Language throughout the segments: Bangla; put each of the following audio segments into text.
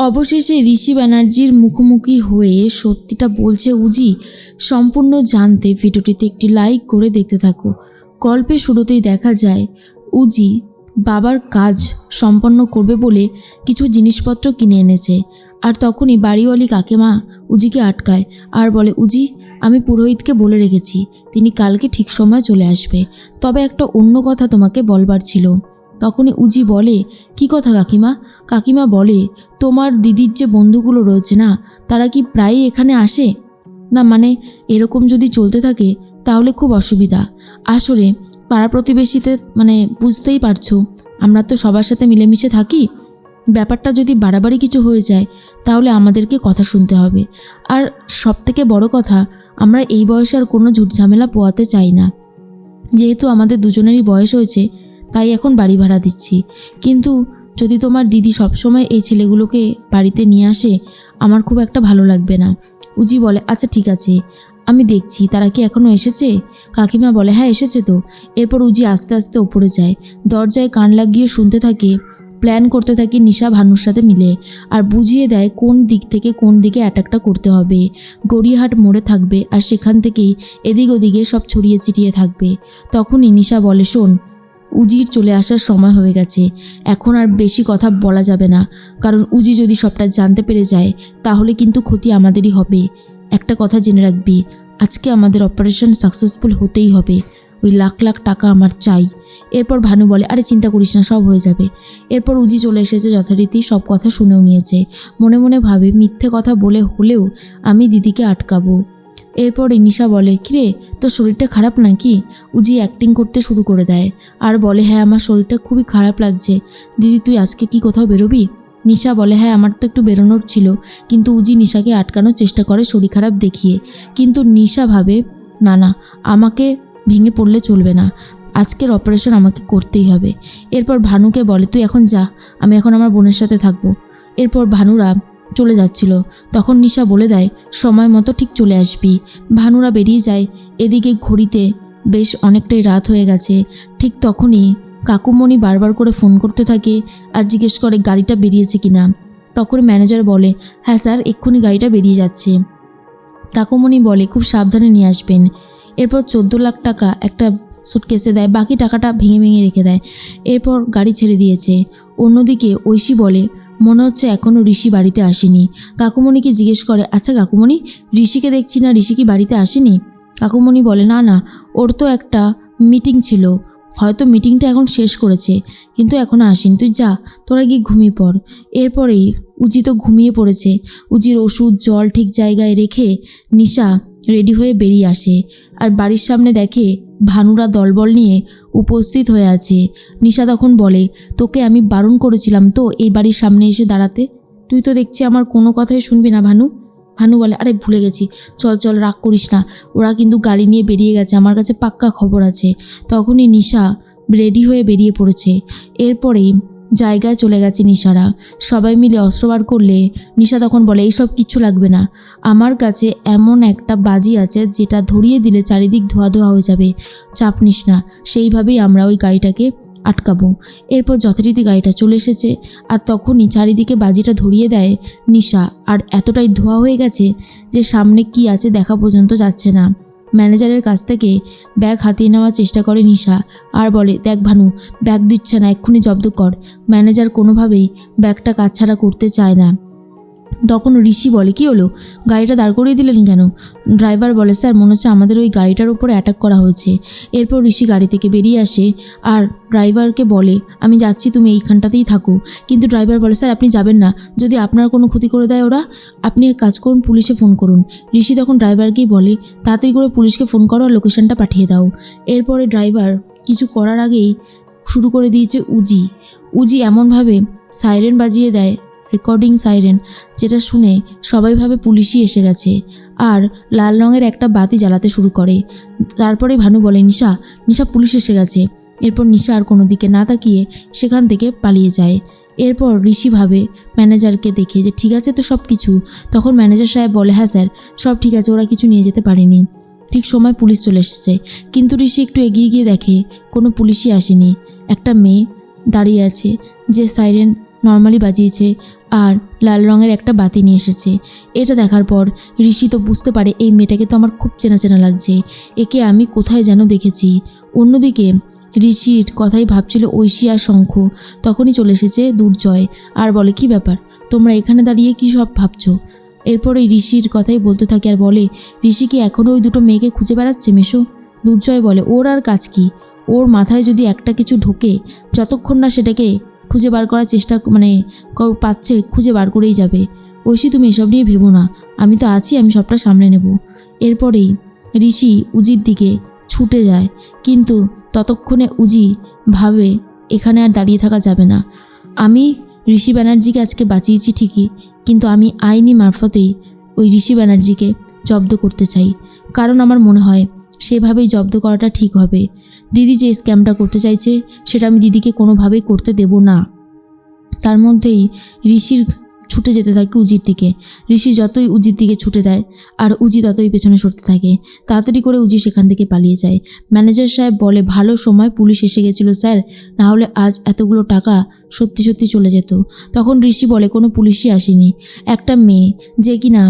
অবশেষে ঋষি ব্যানার্জির মুখোমুখি হয়ে সত্যিটা বলছে উজি। সম্পূর্ণ জানতে ভিডিওটিতে একটি লাইক করে দেখতে থাকো। গল্পের শুরুতেই দেখা যায়, উজি বাবার কাজ সম্পন্ন করবে বলে কিছু জিনিসপত্র কিনে এনেছে। আর তখনই বাড়িওয়ালি কাকিমা উজিকে আটকায় আর বলে, উজি, আমি পুরোহিতকে বলে রেখেছি, তিনি কালকে ঠিক সময় চলে আসবে। তবে একটা অন্য কথা তোমাকে বলবার ছিল। তখনই উজি বলে, কি কথা কাকিমা? কাকিমা বলে, তোমার দিদির যে বন্ধুগুলো রয়েছে না, তারা কি প্রায়ই এখানে আসে? না মানে এরকম যদি চলতে থাকে, তাহলে খুব অসুবিধা। আসলে পাড়া প্রতিবেশীতে মানে বুঝতেই পারছ, আমরা তো সবার সাথে মিলেমিশে থাকি। ব্যাপারটা যদি বাড়াবাড়ি কিছু হয়ে যায়, তাহলে আমাদেরকে কথা শুনতে হবে। আর সবথেকে বড় কথা, আমরা এই বয়সে আর কোনো ঝুট ঝামেলা পোয়াতে চাই না। যেহেতু আমাদের দুজনেরই বয়স হয়েছে তাই এখন বাড়ি ভাড়া দিচ্ছি। কিন্তু যদি তোমার দিদি সবসময় এই ছেলেগুলোকে বাড়িতে নিয়ে আসে, আমার খুব একটা ভালো লাগবে না। উজি বলে আচ্ছা ঠিক আছে। আমি দেখছি, তারা কি এখনও এসেছে? কাকিমা বলে হ্যাঁ এসেছে তো। এরপর উজি আস্তে আস্তে ওপরে যায়। দরজায় কান লাগিয়ে শুনতে থাকে, প্ল্যান করতে থাকে নিশা, ভানুর সাথে মিলে। আর বুঝিয়ে দেয় কোন দিক থেকে কোন দিকে অ্যাটাকটা করতে হবে। গড়িয়াহাট মোড়ে থাকবে আর সেখান থেকেই এদিক ওদিকে সব ছড়িয়ে ছিটিয়ে থাকবে। তখনই নিশা বলে, শোন উজির চলে আসার সময় হয়ে গেছে। এখন আর বেশি কথা বলা যাবে না। কারণ উজি যদি সবটা জানতে পেরে যায়, তাহলে কিন্তু ক্ষতি আমাদেরই হবে। একটা কথা জেনে রাখবি, আজকে আমাদের অপারেশন সাকসেসফুল হতেই হবে। ওই লাখ লাখ টাকা আমার চাই। এরপর ভানু বলে, আরে চিন্তা করিস না, সব হয়ে যাবে। এরপর উজি চলে এসেছে, যথারীতি সব কথা শুনেও নিয়েছে। মনে মনে ভাবে, মিথ্যে কথা বলে হলেও আমি দিদিকে আটকাবো। এরপর নিশা বলে, কিরে, তোর শরীরটা খারাপ নাকি? উজি অ্যাক্টিং করতে শুরু করে দেয় আর বলে হ্যাঁ আমার শরীরটা খুবই খারাপ লাগছে। দিদি, তুই আজকে কি কোথাও বেরোবি? নিশা বলে হ্যাঁ আমার তো একটু বেরোনোর ছিল। কিন্তু উজি নিশাকে আটকানোর চেষ্টা করে শরীর খারাপ দেখিয়ে। কিন্তু নিশা ভাবে, না না, আমাকে ভেঙে পড়লে চলবে না। আজকের অপারেশন আমাকে করতেই হবে। এরপর ভানুকে বলে, তুই এখন যা, আমি এখন আমার বোনের সাথে থাকব। এরপর ভানুরা চলে যাচ্ছিল। তখন নিশা বলে দেয়, সময় মতো ঠিক চলে আসবি। ভানুরা বেরিয়ে যায়। এদিকে ঘড়িতে বেশ অনেকটাই রাত হয়ে গেছে। ঠিক তখনই কাকুমণি বারবার করে ফোন করতে থাকে আর জিজ্ঞেস করে, গাড়িটা বেরিয়েছে কিনা? তখন ম্যানেজার বলে হ্যাঁ স্যার, এক্ষুনি গাড়িটা বেরিয়ে যাচ্ছে। কাকুমণি বলে, খুব সাবধানে নিয়ে আসবেন। এরপর চোদ্দ লাখ টাকা একটা সুটকেসে দেয়। বাকি টাকাটা ভেঙে ভেঙে রেখে দেয়। এরপর গাড়ি ছেড়ে দিয়েছে। অন্যদিকে ঐশী বলে মনে হচ্ছে এখনও ঋষি বাড়িতে আসেনি। কাকুমণিকে জিজ্ঞেস করে আচ্ছা কাকুমণি, ঋষিকে দেখছি না, ঋষি কি বাড়িতে আসেনি? কাকুমণি বলে, না না, ওর তো একটা মিটিং ছিল। হয়তো মিটিংটা এখন শেষ করেছে, কিন্তু এখনও আসেনি। তুই যা, তোরা গিয়ে ঘুমিয়ে পড়। এরপরেই উজি তো ঘুমিয়ে পড়েছে। উজির ওষুধ, জল ঠিক জায়গায় রেখে নিশা রেডি হয়ে বেরিয়ে আসে আর বাড়ির সামনে দেখে ভানুরা দলবল নিয়ে উপস্থিত হয়ে আছে। নিশা তখন বলে, তোকে আমি বারণ করেছিলাম তো এই বাড়ির সামনে এসে দাঁড়াতে? তুই তো দেখছি আমার কোনো কথাই শুনবি না ভানু। ভানু বলে, আরে ভুলে গেছি। চল চল, রাগ করিস না। ওরা কিন্তু গাড়ি নিয়ে বেরিয়ে গেছে। আমার কাছে পাক্কা খবর আছে। তখনই নিশা রেডি হয়ে বেরিয়ে পড়েছে। এরপরেই জায়গায় চলে গেছে নিশারা। সবাই মিলে অস্ত্র বার করলে নিশা তখন বলে, এইসব কিচ্ছু লাগবে না। আমার কাছে এমন একটা বাজি আছে যেটা ধরিয়ে দিলে চারিদিক ধোয়া ধোয়া হয়ে যাবে। চাপ নিস না। সেইভাবেই আমরা ওই গাড়িটাকে আটকাবো। এরপর যথারীতি গাড়িটা চলে এসেছে আর তখনই চারিদিকে বাজিটা ধরিয়ে দেয় নিশা। আর এতটাই ধোয়া হয়ে গেছে যে সামনে কি আছে দেখা পর্যন্ত যাচ্ছে না। ম্যানেজারের কাছ থেকে ব্যাগ হাতিয়ে নেওয়ার চেষ্টা করে নিশা। আর বলে, দেখ ভানু, ব্যাগ দিচ্ছে না, এক্ষুনি জব্দ কর। ম্যানেজার কোনোভাবেই ব্যাগটা কাজ ছাড়া করতে চায় না। তখন ঋষি বলে, কি হলো? গাড়িটা দাঁড় করিয়ে দিলেন কেন? ড্রাইভার বলে, স্যার, মনে হচ্ছে আমাদের ওই গাড়িটার উপরে অ্যাটাক করা হয়েছে। এরপর ঋষি গাড়ি থেকে বেরিয়ে আসে আর ড্রাইভারকে বলে, আমি যাচ্ছি, তুমি এইখানটাতেই থাকো। কিন্তু ড্রাইভার বলে, স্যার, আপনি যাবেন না। যদি আপনার কোনো ক্ষতি করে দেয় ওরা, আপনি এক কাজ করুন, পুলিশে ফোন করুন। ঋষি তখন ড্রাইভারকেই বলে, তাড়াতাড়ি করে পুলিশকে ফোন করো আর লোকেশনটা পাঠিয়ে দাও। এরপরে ড্রাইভার কিছু করার আগেই শুরু করে দিয়েছে উজি। উজি এমনভাবে সাইরেন বাজিয়ে দেয় রেকর্ডিং সাইরেন, যেটা শুনে সবাই ভাবে পুলিশই এসে গেছে। আর লাল রঙের একটা বাতি জ্বালাতে শুরু করে। তারপরে ভানু বলে, নিশা নিশা পুলিশ এসে গেছে। এরপর নিশা আর কোনো দিকে না তাকিয়ে সেখান থেকে পালিয়ে যায়। এরপর ঋষি ভাবে ম্যানেজারকে দেখে যে, ঠিক আছে তো সব কিছু তখন ম্যানেজার সাহেব বলে হ্যাঁ স্যার, সব ঠিক আছে, ওরা কিছু নিয়ে যেতে পারেনি। ঠিক সময় পুলিশ চলে এসেছে। কিন্তু ঋষি একটু এগিয়ে গিয়ে দেখে, কোনো পুলিশই আসেনি। একটা মেয়ে দাঁড়িয়ে আছে, যে সাইরেন নর্মালি বাজিয়েছে। আর লাল রঙের একটা বাতি নিয়ে এসেছে। এটা দেখার পর ঋষি তো বুঝতে পারে এই মেয়েটাকে তো আমার খুব চেনা চেনা লাগছে। একে আমি কোথায় যেন দেখেছি। অন্যদিকে ঋষির কথাই ভাবছিল ঐশী আর শঙ্খ। তখনই চলে এসেছে দুর্জয়। আর বলে, কি ব্যাপার? তোমরা এখানে দাঁড়িয়ে কি সব ভাবছ? এরপরে ঋষির কথাই বলতে থাকে আর বলে, ঋষি কি এখনও ওই দুটো মেয়েকে খুঁজে বেড়াচ্ছে মেশো? দুর্জয় বলে, ওর আর কাজ কি? ওর মাথায় যদি একটা কিছু ঢোকে, যতক্ষণ না সেটাকে খুঁজে বার করার চেষ্টা মানে পাচ্ছে, খুঁজে বার করেই যাবে। ঐশী, তুমি এসব নিয়ে ভেবো না। আমি তো আছি, আমি সবটা সামলে নেব। এরপরেই ঋষি উজির দিকে ছুটে যায়। কিন্তু ততক্ষণে উজি ভাবে, এখানে আর দাঁড়িয়ে থাকা যাবে না। আমি ঋষি ব্যানার্জিকে আজকে বাঁচিয়েছি ঠিকই, কিন্তু আমি আইনি মারফতেই ওই ঋষি ব্যানার্জিকে জব্দ করতে চাই। কারণ আমার মনে হয় সেভাবেই জব্দ করাটা ঠিক হবে। দিদি যে স্ক্যামটা করতে চাইছে, সেটা আমি দিদিকে কোনোভাবেই করতে দেব না। তার মধ্যেই ঋষির ছুটে যেতে থাকে উজির দিকে। ঋষি যতই উজির দিকে ছুটে দেয়, আর উজি ততই পেছনে সরতে থাকে। তাড়াতাড়ি করে উজি সেখান থেকে পালিয়ে যায়। ম্যানেজার সাহেব বলে, ভালো সময় পুলিশ এসে গেছিল স্যার, না হলে আজ এতগুলো টাকা সত্যি সত্যি চলে যেত। তখন ঋষি বলে, কোনো পুলিশই আসেনি। একটা মেয়ে, যে কিনা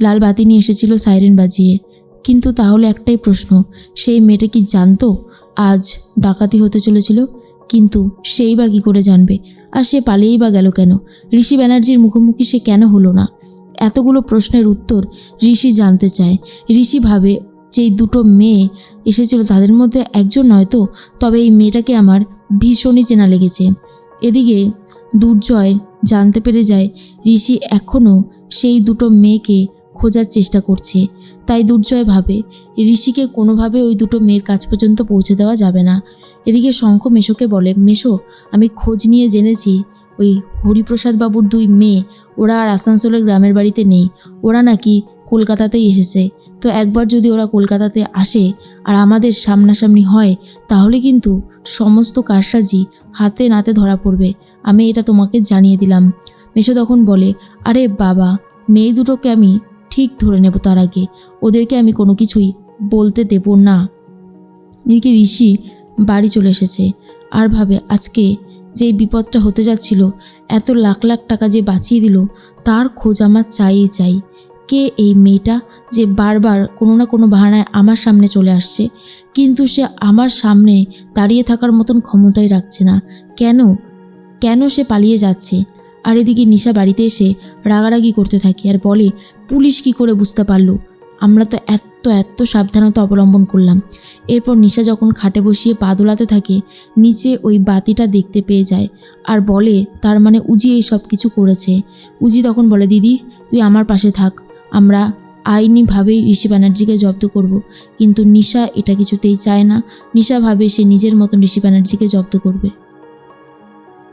লাল বাতি নিয়ে এসেছিল সাইরেন বাজিয়ে। কিন্তু তাহলে একটাই প্রশ্ন, সেই মেয়েটা কি জানতো? আজ ডাকাতি হতে চলেছিল, কিন্তু সেই বা কী করে জানবে? আর সে পালিয়েই বা গেল কেন? ঋষি ব্যানার্জির মুখোমুখি সে কেন হলো না? এতগুলো প্রশ্নের উত্তর ঋষি জানতে চায়। ঋষি ভাবে, যেই দুটো মেয়ে এসেছিল তাদের মধ্যে একজন নয়তো, তবে এই মেয়েটাকে আমার ভীষণই চেনা লেগেছে। এদিকে দুর্জয় জানতে পেরে যায়, ঋষি এখনও সেই দুটো মেয়েকে খোঁজার চেষ্টা করছে। তাই দুর্জয় ভাবে, ঋষিকে কোনোভাবে ওই দুটো মেয়ের কাছ পর্যন্ত পৌঁছে দেওয়া যাবে না। এদিকে শঙ্খ মেশোকে বলে, মেশো, আমি খোঁজ নিয়ে জেনেছি, ওই হরিপ্রসাদ বাবুর দুই মেয়ে, ওরা আর আসানসোলের গ্রামের বাড়িতে নেই। ওরা নাকি কলকাতাতেই এসেছে। তো একবার যদি ওরা কলকাতাতে আসে আর আমাদের সামনাসামনি হয়, তাহলে কিন্তু সমস্ত কারসাজি হাতে নাতে ধরা পড়বে। আমি এটা তোমাকে জানিয়ে দিলাম। মেশো তখন বলে, আরে বাবা, মেয়ে দুটোকে আমি ঠিক ধরে নেব তার আগে। ওদেরকে আমি কোনো কিছুই বলতে দেব না। এদিকে ঋষি বাড়ি চলে এসেছে। আর ভাবে, আজকে যে বিপদটা হতে যাচ্ছিল, এত লাখ লাখ টাকা যে বাঁচিয়ে দিল, তার খোঁজ আমার চাই চাই। কে এই মেয়েটা যে বারবার কোনো না কোনো বাহানায় আমার সামনে চলে আসছে? কিন্তু সে আমার সামনে দাঁড়িয়ে থাকার মতন ক্ষমতাই রাখছে না। কেন? কেন সে পালিয়ে যাচ্ছে? আর এদিকে নিশা বাড়িতে এসে রাগারাগি করতে থাকি আর বলে, পুলিশ কি করে বুঝতে পারল? আমরা তো এত এত সাবধানতা অবলম্বন করলাম। এরপর নিশা যখন খাটে বসিয়ে পা দোলাতে থাকে, নিচে ওই বাতিটা দেখতে পেয়ে যায় আর বলে, তার মানে উজি এই সব কিছু করেছে। উজি তখন বলে, দিদি, তুই আমার পাশে থাক। আমরা আইনিভাবেই ঋষি ব্যানার্জিকে জব্দ করব, কিন্তু নিশা এটা কিছুতেই চায় না। নিশা ভাবে সে নিজের মতন ঋষি ব্যানার্জিকে জব্দ করবে।